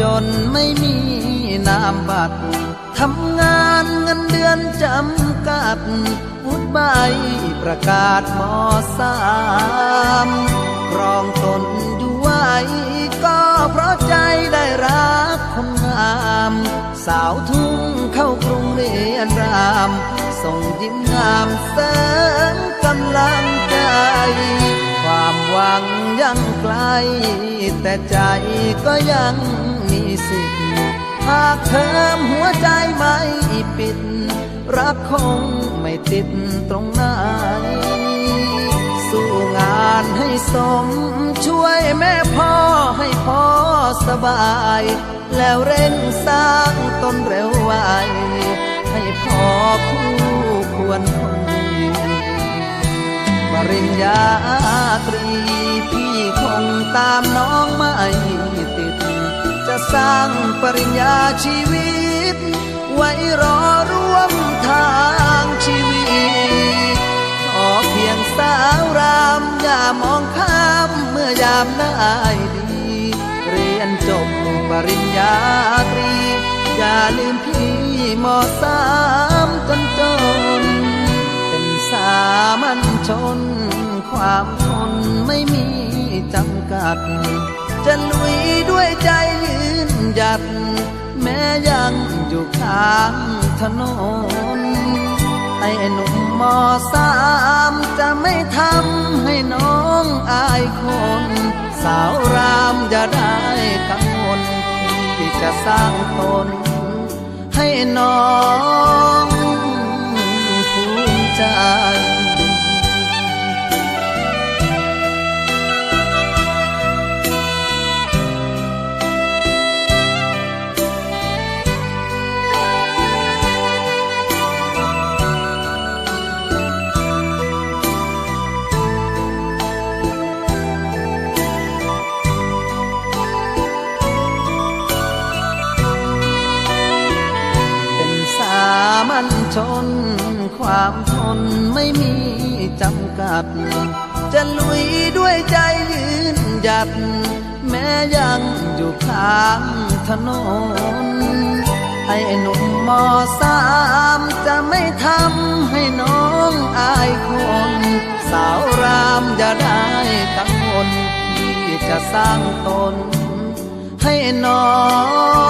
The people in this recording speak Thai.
จนไม่มีนามบัตรทำงานเงินเดือนจำกัดวุฒิใบประกาศมสามครองตนอยู่ไว้ก็เพราะใจได้รักคนงาม สาวทุ่งเข้ากรุงเรียนราม ส่งยิ้มงามเสริมกำลังใจ วังยังไกล แต่ใจก็ยังมีสิทธิ์หากเธอหัวใจไม่ปิด รักคงไม่ติดตรงไหนสู้งานให้สม ช่วยแม่พ่อให้พ่อสบาย แล้วเร่งสร้างต้นเร็วไวให้พ่อคู่ควรคนดีป ริญญาตรี พี่คงตามน้องไม่ติด จะสร้างปริญญาชีวิต ไว้รอร่วมทางชีวิต ขอเพียงสาวรามอย่ามองข้ามเมื่อยามได้ดี เรียนจบปริญญาตรี อย่าลืมพี่มอสา ชน ความทนไม่มีจำกัด จะลุยด้วยใจยืนหยัด แม้ยังอยู่ข้างถนนไอ้หนุ่มมอสามจะไม่ทำให้น้องอายคน สาวรามอย่าได้กังวลที่จะสร้างตนให้น้อง ชน ความทนไม่มีจำกัด จะลุยด้วยใจยืนหยัด แม้ยังอยู่ข้างถนน ให้หนุ่มมอสามจะไม่ทำให้น้องอายคน สาวรามอย่าได้กังวลที่จะสร้างตน ให้น้อง